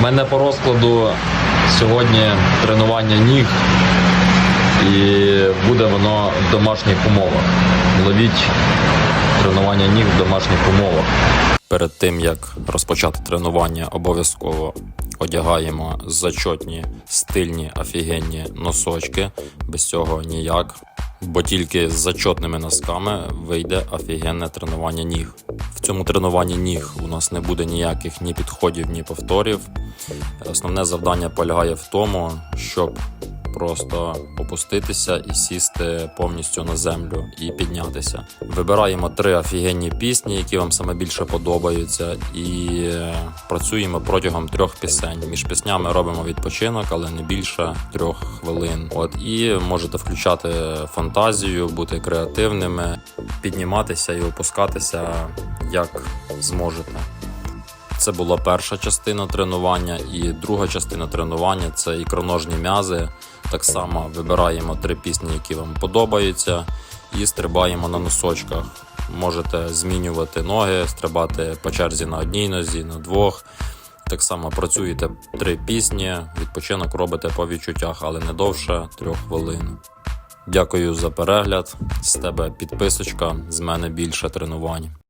У мене по розкладу сьогодні тренування ніг, і буде воно в домашніх умовах. Ловіть тренування ніг в домашніх умовах. Перед тим як розпочати тренування, обов'язково одягаємо зачотні, стильні, офігенні носочки. Без цього ніяк. Бо тільки з зачотними носками вийде офігенне тренування ніг. Цьому тренуванні ніг у нас не буде ніяких ні підходів, ні повторів. Основне завдання полягає в тому, щоб просто опуститися і сісти повністю на землю і піднятися. Вибираємо три офігенні пісні, які вам саме більше подобаються, і е, працюємо протягом трьох пісень. Між піснями робимо відпочинок, але не більше трьох хвилин. От і можете включати фантазію, бути креативними, підніматися і опускатися як зможете. Це була перша частина тренування, і друга частина тренування це ікроножні м'язи. Так само вибираємо три пісні, які вам подобаються, і стрибаємо на носочках. Можете змінювати ноги, стрибати по черзі на одній нозі, на двох. Так само працюєте три пісні, відпочинок робите по відчуттях, але не довше трьох хвилин. Дякую за перегляд. З тебе підписочка, з мене більше тренувань.